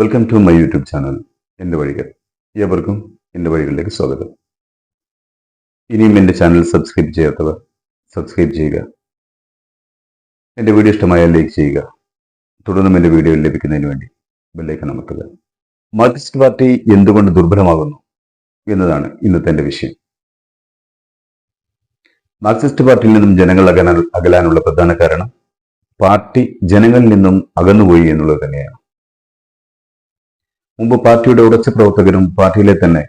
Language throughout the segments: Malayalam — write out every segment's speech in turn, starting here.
Welcome to my YouTube channel എന്റെ വഴികൾ. ഏവർക്കും എന്റെ വഴികളിലേക്ക് സ്വാഗതം. ഇനിയും എന്റെ ചാനൽ സബ്സ്ക്രൈബ് ചെയ്യാത്തവർ സബ്സ്ക്രൈബ് ചെയ്യുക. എന്റെ വീഡിയോ ഇഷ്ടമായാൽ ലൈക്ക് ചെയ്യുക. തുടർന്നും എന്റെ വീഡിയോ ലഭിക്കുന്നതിന് വേണ്ടി ബെല്ലൈക്കൺ അമർത്തുക. മാർക്സിസ്റ്റ് പാർട്ടി എന്തുകൊണ്ട് ദുർബലമാകുന്നു എന്നതാണ് ഇന്നത്തെ എന്റെ വിഷയം. മാർക്സിസ്റ്റ് പാർട്ടിയിൽ നിന്നും ജനങ്ങൾ അകലാനുള്ള പ്രധാന കാരണം പാർട്ടി ജനങ്ങളിൽ നിന്നും അകന്നുപോയി എന്നുള്ളത് തന്നെയാണ്. മുമ്പ് പാർട്ടിയുടെ ഉറച്ച പ്രവർത്തകരും പാർട്ടിയിലെ തന്നെ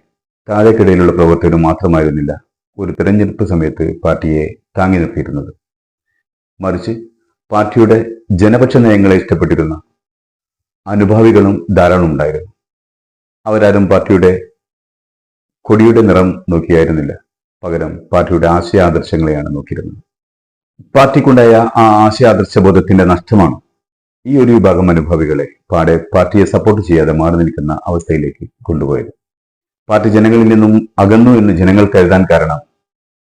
താഴേക്കിടയിലുള്ള പ്രവർത്തകരും മാത്രമായിരുന്നില്ല ഒരു തെരഞ്ഞെടുപ്പ് സമയത്ത് പാർട്ടിയെ താങ്ങി നിർത്തിയിരുന്നത്. മറിച്ച് പാർട്ടിയുടെ ജനപക്ഷ നയങ്ങളെ ഇഷ്ടപ്പെട്ടിരുന്ന അനുഭാവികളും ധാരാളം ഉണ്ടായിരുന്നു. അവരാരും പാർട്ടിയുടെ കൊടിയുടെ നിറം നോക്കിയായിരുന്നില്ല. പകരം പാർട്ടിയുടെ ആശയാദർശങ്ങളെയാണ് നോക്കിയിരുന്നത്. പാർട്ടിക്കുണ്ടായ ആ ആശയാദർശ ബോധത്തിന്റെ നഷ്ടമാണ് ഈ ഒരു വിഭാഗം അനുഭാവികളെ പാടെ പാർട്ടിയെ സപ്പോർട്ട് ചെയ്യാതെ മാറി നിൽക്കുന്ന അവസ്ഥയിലേക്ക് കൊണ്ടുപോയത്. പാർട്ടി ജനങ്ങളിൽ നിന്നും അകന്നു എന്ന് ജനങ്ങൾ കരുതാൻ കാരണം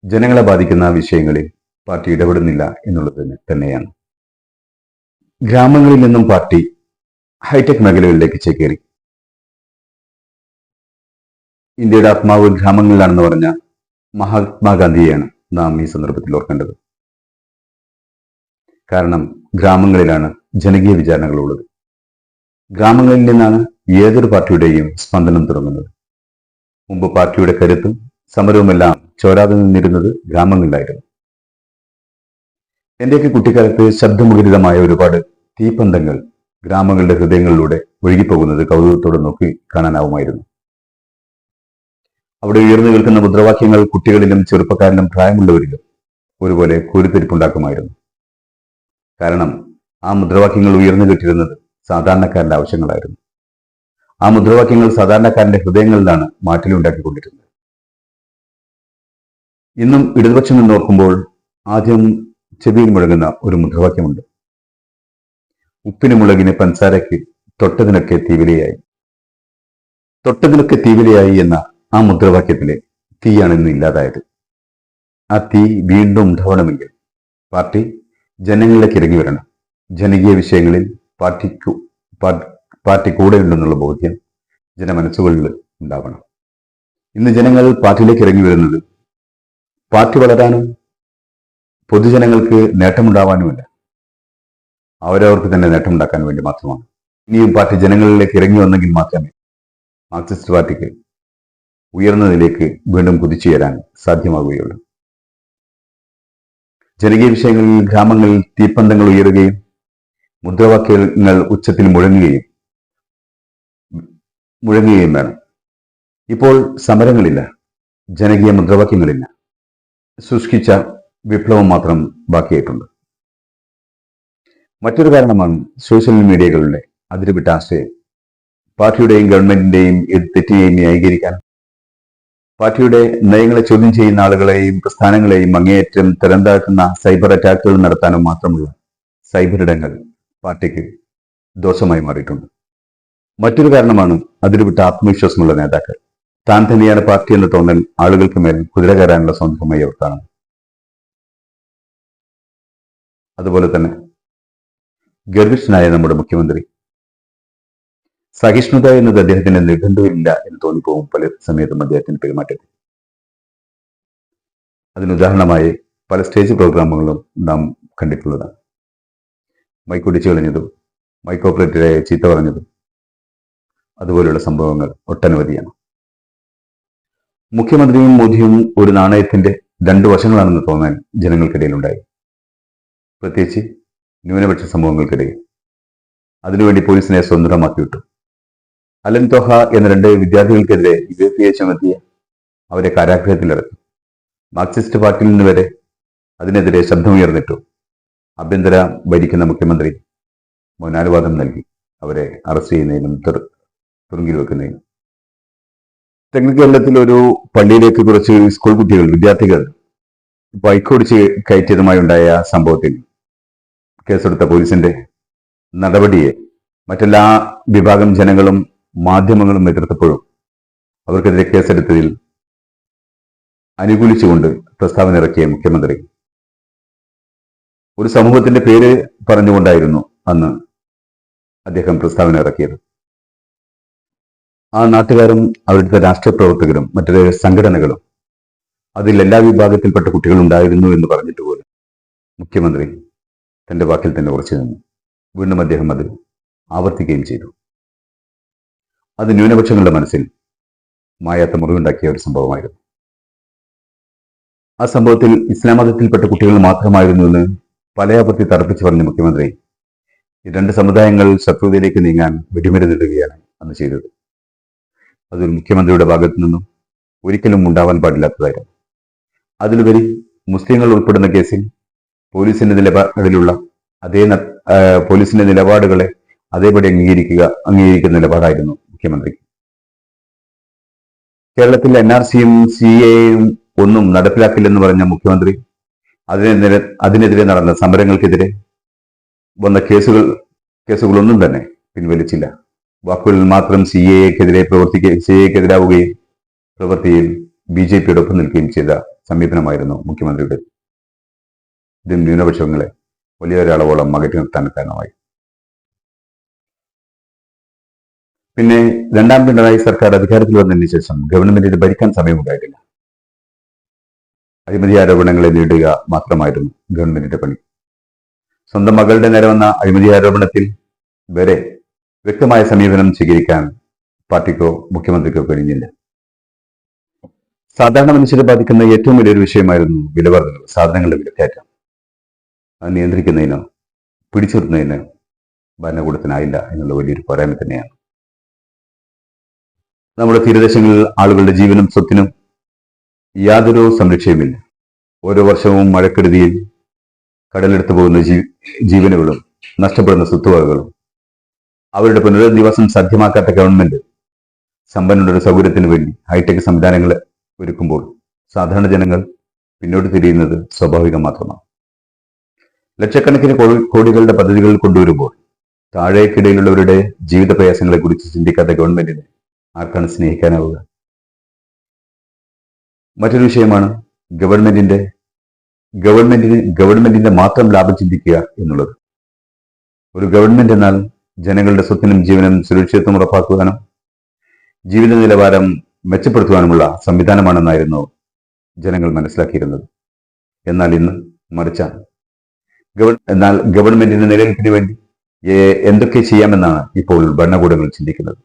ജനങ്ങളെ ബാധിക്കുന്ന വിഷയങ്ങളിൽ പാർട്ടി ഇടപെടുന്നില്ല എന്നുള്ളത് തന്നെ- തന്നെയാണ്. ഗ്രാമങ്ങളിൽ നിന്നും പാർട്ടി ഹൈടെക് മേഖലകളിലേക്ക് ചേക്കേറി. ഇന്ത്യയുടെ ആത്മാവ് ഗ്രാമങ്ങളിലാണെന്ന് പറഞ്ഞ മഹാത്മാഗാന്ധിയെയാണ് നാം ഈ സന്ദർഭത്തിൽ ഓർക്കേണ്ടത്. കാരണം ഗ്രാമങ്ങളിലാണ് ജനകീയ വിചാരണകളുള്ളത്. ഗ്രാമങ്ങളിൽ നിന്നാണ് ഏതൊരു പാർട്ടിയുടെയും സ്പന്ദനം തുടങ്ങുന്നത്. മുമ്പ് പാർട്ടിയുടെ കരുത്തും സമരവുമെല്ലാം ചോരാതെ നിന്നിരുന്നത് ഗ്രാമങ്ങളിലായിരുന്നു. എന്റെയൊക്കെ കുട്ടിക്കാലത്ത് ശബ്ദമുഖരിതമായ ഒരുപാട് തീപ്പന്തങ്ങൾ ഗ്രാമങ്ങളുടെ ഹൃദയങ്ങളിലൂടെ ഒഴുകിപ്പോകുന്നത് കൗതുകത്തോടെ നോക്കി കാണാനാവുമായിരുന്നു. അവിടെ ഉയർന്നു നിൽക്കുന്ന മുദ്രാവാക്യങ്ങൾ കുട്ടികളിലും ചെറുപ്പക്കാരിലും പ്രായമുള്ളവരിലും ഒരുപോലെ കൂരിത്തിരിപ്പുണ്ടാക്കുമായിരുന്നു. കാരണം ആ മുദ്രാവാക്യങ്ങൾ ഉയർന്നു കിട്ടിയിരുന്നത് സാധാരണക്കാരന്റെ ആവശ്യങ്ങളായിരുന്നു. ആ മുദ്രാവാക്യങ്ങൾ സാധാരണക്കാരന്റെ ഹൃദയങ്ങളിലാണ് മാറ്റിലുണ്ടാക്കിക്കൊണ്ടിരുന്നത് ഇന്നും ഇടതുപക്ഷം എന്ന് ഓർക്കുമ്പോൾ ആദ്യം ചെവിയിൽ മുഴങ്ങുന്ന ഒരു മുദ്രാവാക്യമുണ്ട്. ഉപ്പിന് മുളകിന് പൻസാരയ്ക്ക് തൊട്ടതിനൊക്കെ തീവിലയായി. തൊട്ടതിനൊക്കെ തീവിലയായി എന്ന ആ മുദ്രാവാക്യത്തിലെ തീയാണ് ഇന്ന് ഇല്ലാതായത്. ആ തീ വീണ്ടും ഉണ്ടാവണമെങ്കിൽ പാർട്ടി ജനങ്ങളിലേക്ക് ഇറങ്ങി വരണം. ജനകീയ വിഷയങ്ങളിൽ പാർട്ടിക്കു പാർട്ടി കൂടെ ഉണ്ടെന്നുള്ള ബോധ്യം ജനമനസ്സുകളിൽ ഉണ്ടാവണം. ഇന്ന് ജനങ്ങൾ പാർട്ടിയിലേക്ക് ഇറങ്ങി വരുന്നത് പാർട്ടി വളരാനും പൊതുജനങ്ങൾക്ക് നേട്ടമുണ്ടാവാനുമല്ല. അവരവർക്ക് തന്നെ നേട്ടമുണ്ടാക്കാൻ വേണ്ടി മാത്രമാണ്. ഇനിയും പാർട്ടി ജനങ്ങളിലേക്ക് ഇറങ്ങി വന്നെങ്കിൽ മാത്രമേ മാർക്സിസ്റ്റ് പാർട്ടിക്ക് ഉയർന്നതിലേക്ക് വീണ്ടും കുതിച്ചുയരാൻ സാധ്യമാകുകയുള്ളൂ ജനകീയ വിഷയങ്ങളിൽ ഗ്രാമങ്ങളിൽ തീപ്പന്തങ്ങൾ ഉയരുകയും മുദ്രാവാക്യങ്ങൾ ഉച്ചത്തിൽ മുഴങ്ങുകയും മുഴങ്ങുകയും വേണം. ഇപ്പോൾ സമരങ്ങളില്ല. ജനകീയ മുദ്രാവാക്യങ്ങളില്ല. സൃഷ്ടിച്ച വിപ്ലവം മാത്രം ബാക്കിയായിട്ടുണ്ട്. മറ്റൊരു കാരണമാണ് സോഷ്യൽ മീഡിയകളുടെ അതിരുവിട്ട ആശയം പാർട്ടിയുടെയും ഗവൺമെന്റിന്റെയും തെറ്റിനെയും ന്യായീകരിക്കാൻ പാർട്ടിയുടെ നയങ്ങളെ ചോദ്യം ചെയ്യുന്ന ആളുകളെയും പ്രസ്ഥാനങ്ങളെയും അങ്ങേയറ്റം തരം സൈബർ അറ്റാക്കുകൾ നടത്താനും മാത്രമുള്ള സൈബർ ഇടങ്ങൾ പാർട്ടിക്ക് ദോഷമായി മാറിയിട്ടുണ്ട്. മറ്റൊരു കാരണമാണ് അതിരുവിട്ട ആത്മവിശ്വാസമുള്ള നേതാക്കൾ. താൻ തന്നെയാണ് പാർട്ടി എന്ന തോന്നൽ ആളുകൾക്ക് മേൽ കുതിര കയറാനുള്ള സ്വന്തമായി അവർ അതുപോലെ തന്നെ ഗർഭിഷ്ഠനായ നമ്മുടെ മുഖ്യമന്ത്രി സഹിഷ്ണുത എന്നത് അദ്ദേഹത്തിന് നിഘണ്ടുവില്ല എന്ന് തോന്നിപ്പോകും പല സമയത്തും അദ്ദേഹത്തിന്റെ പെരുമാറ്റത്തിൽ. അതിനുദാഹരണമായി പല സ്റ്റേജ് പ്രോഗ്രാമുകളും നാം കണ്ടിട്ടുള്ളതാണ്. മൈക്കൊടിച്ചു കളഞ്ഞതും മൈക്ക് ചീത്ത പറഞ്ഞതും അതുപോലെയുള്ള സംഭവങ്ങൾ ഒട്ടനവധിയാണ്. മുഖ്യമന്ത്രിയും മോദിയും ഒരു നാണയത്തിന്റെ രണ്ടു വശങ്ങളാണെന്ന് തോന്നാൻ ജനങ്ങൾക്കിടയിലുണ്ടായി. പ്രത്യേകിച്ച് ന്യൂനപക്ഷ സംഭവങ്ങൾക്കിടയിൽ. അതിനുവേണ്ടി പോലീസിനെ സ്വന്തമാക്കി വിട്ടു അലൻ തോഹ എന്ന രണ്ട് വിദ്യാർത്ഥികൾക്കെതിരെ യു എഫ് എ ചുമത്തിയ അവരെ കാരാഗ്രഹത്തിലിറക്കി. മാർക്സിസ്റ്റ് പാർട്ടിയിൽ നിന്ന് വരെ അതിനെതിരെ ശബ്ദമുയർന്നിട്ടു. ആഭ്യന്തര ഭരിക്കുന്ന മുഖ്യമന്ത്രി മൗനാനുവാദം നൽകി. അവരെ അറസ്റ്റ് ചെയ്യുന്നതിനും തുറുങ്കിൽ വെക്കുന്നതിനും. തെങ്ങ് കേരളത്തിൽ ഒരു പള്ളിയിലേക്ക് കുറച്ച് സ്കൂൾ കുട്ടികൾ വിദ്യാർത്ഥികൾ ബൈക്കോടിച്ച് കയറ്റിയതുമായി ഉണ്ടായ സംഭവത്തിൽ കേസെടുത്ത പോലീസിന്റെ നടപടിയെ മറ്റെല്ലാ വിഭാഗം ജനങ്ങളും മാധ്യമങ്ങളും എതിർത്തപ്പോഴും അവർക്കെതിരെ കേസെടുത്തതിൽ അനുകൂലിച്ചുകൊണ്ട് പ്രസ്താവന ഇറക്കിയ മുഖ്യമന്ത്രി. ഒരു സമൂഹത്തിന്റെ പേര് പറഞ്ഞുകൊണ്ടായിരുന്നു അന്ന് അദ്ദേഹം പ്രസ്താവന ഇറക്കിയത്. ആ നാട്ടുകാരും അവരുടെ രാഷ്ട്രീയ പ്രവർത്തകരും മറ്റൊരു സംഘടനകളും അതിൽ എല്ലാ വിഭാഗത്തിൽപ്പെട്ട കുട്ടികൾ ഉണ്ടായിരുന്നു എന്ന് പറഞ്ഞിട്ട് പോലും മുഖ്യമന്ത്രി തന്റെ വാക്കിൽ തന്നെ ഉറച്ചു നിന്നു. വീണ്ടും അദ്ദേഹം അത് ആവർത്തിക്കുകയും ചെയ്തു. അത് ന്യൂനപക്ഷങ്ങളുടെ മനസ്സിൽ മായാത്ത മുറിവുണ്ടാക്കിയ ഒരു സംഭവമായിരുന്നു. ആ സംഭവത്തിൽ ഇസ്ലാം മതത്തിൽപ്പെട്ട കുട്ടികൾ മാത്രമായിരുന്നു എന്ന് പലയാപത്തി തറപ്പിച്ച് പറഞ്ഞ മുഖ്യമന്ത്രി ഈ രണ്ട് സമുദായങ്ങൾ ശത്രുതയിലേക്ക് നീങ്ങാൻ വെടിമരുന്നിടുകയാണ് അന്ന് ചെയ്തത്. അതൊരു മുഖ്യമന്ത്രിയുടെ ഭാഗത്തു നിന്നും ഒരിക്കലും ഉണ്ടാവാൻ പാടില്ലാത്തതായിരുന്നു. അതിലുപരി മുസ്ലിങ്ങൾ ഉൾപ്പെടുന്ന കേസിൽ പോലീസിന്റെ നിലപാടിലുള്ള അതേ പോലീസിന്റെ നിലപാടുകളെ അതേപടി അംഗീകരിക്കുക അംഗീകരിക്കുന്ന നിലപാടായിരുന്നു മുഖ്യമന്ത്രി. കേരളത്തിൽ എൻ ആർ സിയും സി എയും ഒന്നും നടപ്പിലാക്കില്ലെന്ന് പറഞ്ഞ മുഖ്യമന്ത്രി അതിനെതിരെ അതിനെതിരെ നടന്ന സമരങ്ങൾക്കെതിരെ വന്ന കേസുകൾ കേസുകളൊന്നും തന്നെ പിൻവലിച്ചില്ല. വാക്കുകളിൽ മാത്രം സി എക്കെതിരെ പ്രവർത്തിക്കുകയും സി എക്കെതിരാവുകയും പ്രവൃത്തിയിൽ ബി ജെ പിയുടെ ഒപ്പം നിൽക്കുകയും ചെയ്ത സമീപനമായിരുന്നു മുഖ്യമന്ത്രിയുടെ. ഇതും ന്യൂനപക്ഷങ്ങളെ വലിയൊരളവോളം അകറ്റി നിർത്താൻ കാരണമായി. പിന്നെ രണ്ടാം പിണറായി സർക്കാർ അധികാരത്തിൽ വന്നതിന് ശേഷം ഗവൺമെന്റിന് ഭരിക്കാൻ സമയമുണ്ടായിട്ടില്ല. അഴിമതി ആരോപണങ്ങളെ നേടുക മാത്രമായിരുന്നു ഗവൺമെന്റിന്റെ പണി. സ്വന്തം മകളുടെ നേരെ വന്ന അഴിമതി ആരോപണത്തിൽ വരെ വ്യക്തമായ സമീപനം സ്വീകരിക്കാൻ പാർട്ടിക്കോ മുഖ്യമന്ത്രിക്കോ കഴിഞ്ഞില്ല. സാധാരണ മനുഷ്യരെ ബാധിക്കുന്ന ഏറ്റവും വലിയൊരു വിഷയമായിരുന്നു വിലവർദ്ധനവ് സാധനങ്ങളുടെ വിലക്കയറ്റം. അത് നിയന്ത്രിക്കുന്നതിനോ പിടിച്ചു ഭരണകൂടത്തിനായില്ല എന്നുള്ള വലിയൊരു പോരായ്മ തന്നെയാണ്. നമ്മുടെ തീരദേശങ്ങളിൽ ആളുകളുടെ ജീവനും സ്വത്തിനും യാതൊരു സംരക്ഷയുമില്ല. ഓരോ വർഷവും മഴക്കെടുതിയിൽ കടലെടുത്തു പോകുന്ന ജീവനുകളും നഷ്ടപ്പെടുന്ന സ്വത്തുവകകളും അവരുടെ പുനരധിവാസം സാധ്യമാക്കാത്ത ഗവൺമെന്റ് സമ്പന്നരുടെ സൗകര്യത്തിന് വേണ്ടി ഹൈടെക് സംവിധാനങ്ങൾ ഒരുക്കുമ്പോൾ സാധാരണ ജനങ്ങൾ പിന്നോട്ട് തിരിയുന്നത് സ്വാഭാവികം മാത്രമാണ്. ലക്ഷക്കണക്കിന് കോടികളുടെ പദ്ധതികൾ കൊണ്ടുവരുമ്പോൾ താഴേക്കിടയിലുള്ളവരുടെ ജീവിത പ്രയാസങ്ങളെ കുറിച്ച് ചിന്തിക്കാത്ത ഗവൺമെന്റിനെ ആർക്കാണ് സ്നേഹിക്കാനാവുക? മറ്റൊരു വിഷയമാണ് ഗവൺമെന്റിന്റെ ഗവൺമെന്റിന് ഗവൺമെന്റിന്റെ മാത്രം ലാഭം ചിന്തിക്കുക എന്നുള്ളത്. ഒരു ഗവൺമെന്റ് എന്നാൽ ജനങ്ങളുടെ സ്വത്തിനും ജീവനും സുരക്ഷിതത്വം ഉറപ്പാക്കുവാനും ജീവിത നിലവാരം മെച്ചപ്പെടുത്തുവാനുമുള്ള സംവിധാനമാണെന്നായിരുന്നു ജനങ്ങൾ മനസ്സിലാക്കിയിരുന്നത്. എന്നാൽ ഇന്ന് മറിച്ചാണ്. ഗവൺ എന്നാൽ ഗവൺമെന്റിന്റെ നിലനിൽപ്പിന് വേണ്ടി എന്തൊക്കെ ചെയ്യാമെന്നാണ് ഇപ്പോൾ ഭരണകൂടങ്ങൾ ചിന്തിക്കുന്നത്.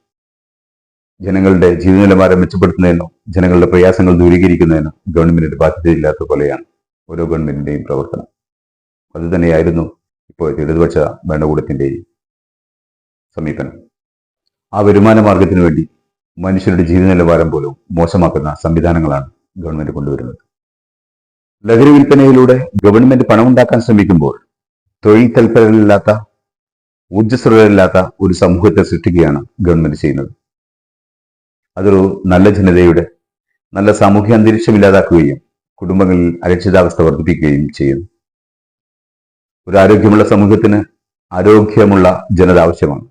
ജനങ്ങളുടെ ജീവിത നിലവാരം മെച്ചപ്പെടുത്തുന്നതിനോ ജനങ്ങളുടെ പ്രയാസങ്ങൾ ദൂരീകരിക്കുന്നതിനോ ഗവൺമെന്റിന്റെ ബാധ്യതയില്ലാത്ത പോലെയാണ് ഓരോ ഗവൺമെന്റിന്റെയും പ്രവർത്തനം. അത് തന്നെയായിരുന്നു ഇപ്പോൾ ഇടതുപക്ഷ ഭരണകൂടത്തിന്റെയും സമീപനം. ആ വരുമാന മാർഗത്തിനു വേണ്ടി മനുഷ്യരുടെ ജീവിത നിലവാരം പോലും മോശമാക്കുന്ന സംവിധാനങ്ങളാണ് ഗവൺമെന്റ് കൊണ്ടുവരുന്നത്. ലഹരി വിൽപ്പനയിലൂടെ ഗവൺമെന്റ് പണമുണ്ടാക്കാൻ ശ്രമിക്കുമ്പോൾ തൊഴിൽ തൽപരരില്ലാത്ത ഊർജസ്വലരില്ലാത്ത ഒരു സമൂഹത്തെ സൃഷ്ടിക്കുകയാണ് ഗവൺമെന്റ് ചെയ്യുന്നത്. അതൊരു നല്ല ജനതയുടെ നല്ല സാമൂഹ്യ അന്തരീക്ഷം ഇല്ലാതാക്കുകയും കുടുംബങ്ങളിൽ അരക്ഷിതാവസ്ഥ വർദ്ധിപ്പിക്കുകയും ചെയ്യുന്നു ഒരു ആരോഗ്യമുള്ള സമൂഹത്തിന് ആരോഗ്യമുള്ള ജനത ആവശ്യമാണ്.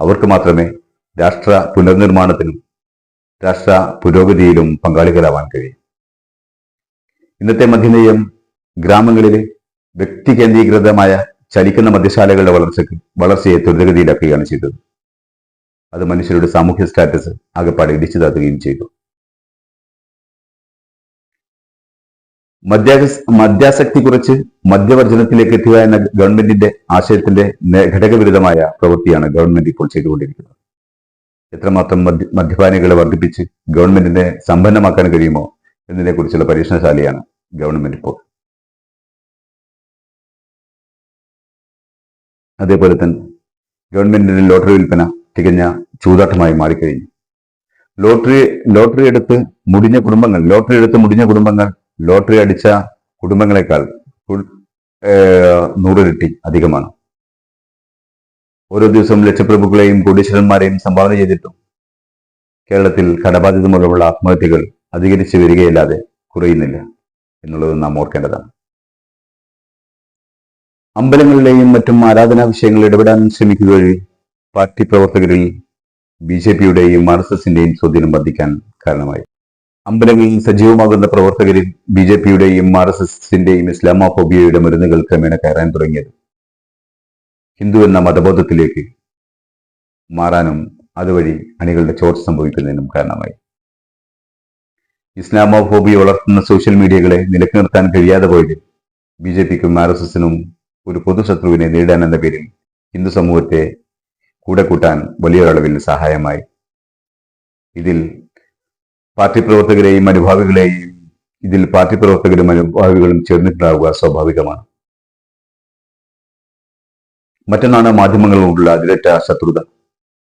അവർക്ക് മാത്രമേ രാഷ്ട്ര പുനർനിർമ്മാണത്തിനും രാഷ്ട്ര പുരോഗതിയിലും പങ്കാളികളാവാൻ കഴിയും. ഇന്നത്തെ മദ്യനയം ഗ്രാമങ്ങളിലെ വ്യക്തി കേന്ദ്രീകൃതമായ ചലിക്കുന്ന മദ്യശാലകളുടെ വളർച്ചയ്ക്ക് വളർച്ചയെ ത്വരിതഗതിയിലാക്കുകയാണ് ചെയ്തത്. അത് മനുഷ്യരുടെ സാമൂഹ്യ സ്റ്റാറ്റസ് ആകെപ്പാടെ ഇടിച്ചു താത്തുകയും ചെയ്തു. മദ്യാസ മദ്യാസക്തി കുറച്ച് മദ്യവർജനത്തിലേക്ക് എത്തുക എന്ന ഗവൺമെന്റിന്റെ ആശയത്തിന്റെ ഘടകവിരുദ്ധമായ പ്രവൃത്തിയാണ് ഗവൺമെന്റ് ഇപ്പോൾ ചെയ്തുകൊണ്ടിരിക്കുന്നത്. എത്രമാത്രം മദ്യ മദ്യപാനികളെ വർദ്ധിപ്പിച്ച് ഗവൺമെന്റിനെ സമ്പന്നമാക്കാൻ കഴിയുമോ എന്നതിനെക്കുറിച്ചുള്ള പരീക്ഷണശാലയാണ് ഗവൺമെന്റ് ഇപ്പോൾ. അതേപോലെ തന്നെ ഗവൺമെന്റിന്റെ ലോട്ടറി വിൽപ്പന തികഞ്ഞ ചൂതാട്ടമായി മാറിക്കഴിഞ്ഞു. ലോട്ടറി ലോട്ടറി എടുത്ത് മുടിഞ്ഞ കുടുംബങ്ങൾ ലോട്ടറി എടുത്ത് മുടിഞ്ഞ കുടുംബങ്ങൾ ലോട്ടറി അടിച്ച കുടുംബങ്ങളെക്കാൾ നൂറിരട്ടി അധികമാണ്. ഓരോ ദിവസവും ലക്ഷപ്രഭുക്കളെയും കോടീശ്വരന്മാരെയും സംഭാവന ചെയ്തിട്ടും കേരളത്തിൽ കടബാധ്യത മൂലമുള്ള ആത്മഹത്യകൾ അധികരിച്ചു വരികയല്ലാതെ കുറയുന്നില്ല എന്നുള്ളത് നാം ഓർക്കേണ്ടതാണ്. അമ്പലങ്ങളിലെയും മറ്റും ആരാധനാ വിഷയങ്ങളിൽ ഇടപെടാൻ ശ്രമിക്കുക വഴി പാർട്ടി പ്രവർത്തകരിൽ ബി ജെ പിയുടെയും ആർ എസ് എസിന്റെയും സ്വാധീനം വർദ്ധിക്കാൻ കാരണമായി. അമ്പലങ്ങളിൽ സജീവമാകുന്ന പ്രവർത്തകരിൽ ബി ജെ പിയുടെയും ആർ എസ് എസിന്റെയും ഇസ്ലാമോഫോബിയയുടെ മരുന്നുകൾ ക്രമേണ കയറാൻ തുടങ്ങിയത്. ഹിന്ദു എന്ന മതബോധത്തിലേക്ക് മാറാനും അതുവഴി അണികളുടെ ചോർച്ച സംഭവിക്കുന്നതിനും കാരണമായി. ഇസ്ലാമോഫോബിയ വളർത്തുന്ന സോഷ്യൽ മീഡിയകളെ നിലയ്ക്ക് നിർത്താൻ കഴിയാതെ പോയത് ബി ജെ പിക്കും ആർ എസ് എസിനും ഒരു പൊതുശത്രുവിനെ നേരിടാൻ എന്ന പേരിൽ ഹിന്ദു സമൂഹത്തെ കൂടെ കൂട്ടാൻ വലിയൊരളവിൽ സഹായമായി. ഇതിൽ പാർട്ടി പ്രവർത്തകരെയും അനുഭാവികളെയും ഇതിൽ പാർട്ടി പ്രവർത്തകരും അനുഭാവികളും ചേർന്നിട്ടുണ്ടാവുക സ്വാഭാവികമാണ്. മറ്റൊന്നാണ് മാധ്യമങ്ങളോടുള്ള അതിരറ്റ ശത്രുത.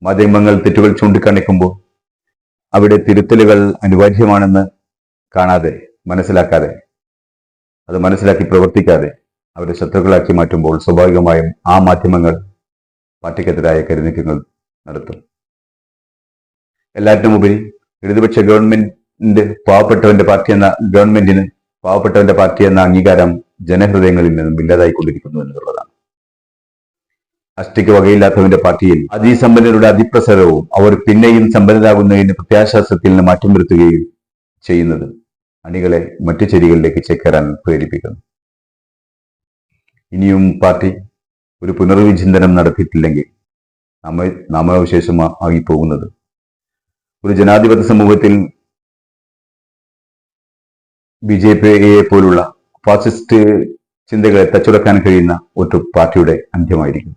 മാധ്യമങ്ങൾ തെറ്റുകൾ ചൂണ്ടിക്കാണിക്കുമ്പോൾ അവിടെ തിരുത്തലുകൾ അനിവാര്യമാണെന്ന് കാണാതെ മനസ്സിലാക്കാതെ അത് മനസ്സിലാക്കി പ്രവർത്തിക്കാതെ അവരെ ശത്രുക്കളാക്കി മാറ്റുമ്പോൾ സ്വാഭാവികമായും ആ മാധ്യമങ്ങൾ പാർട്ടിക്കെതിരായ കരുനീക്കങ്ങൾ നടത്തും. എല്ലാറ്റിനും ഉപരി ഇടതുപക്ഷ ഗവൺമെന്റിന്റെ പാവപ്പെട്ടവന്റെ പാർട്ടി എന്ന ഗവൺമെന്റിന് പാവപ്പെട്ടവന്റെ പാർട്ടി എന്ന അംഗീകാരം ജനഹൃദയങ്ങളിൽ നിന്നും ഇല്ലാതായിക്കൊണ്ടിരിക്കുന്നു എന്നുള്ളതാണ്. അഷ്ടിക്ക് വകയില്ലാത്തവന്റെ പാർട്ടിയിൽ അതിസമ്പന്നരുടെ അതിപ്രസരവും അവർ പിന്നെയും സമ്പന്നരാകുന്നതിന് പ്രത്യാശാസ്ത്രത്തിൽ നിന്ന് മാറ്റം വരുത്തുകയും ചെയ്യുന്നത് അണികളെ മറ്റു ചെരികളിലേക്ക് ചേക്കേറാൻ പ്രേരിപ്പിക്കുന്നു. ഇനിയും പാർട്ടി ഒരു പുനർവിചിന്തനം നടത്തിയിട്ടില്ലെങ്കിൽ നമ്മെ നാമാവശേഷം ആയി പോകുന്നത് ഒരു ജനാധിപത്യ സമൂഹത്തിൽ ബി ജെ പിയെ പോലുള്ള ഫാസിസ്റ്റ് ചിന്തകളെ തച്ചുടക്കാൻ കഴിയുന്ന ഒരു പാർട്ടിയുടെ അന്ത്യമായിരിക്കും.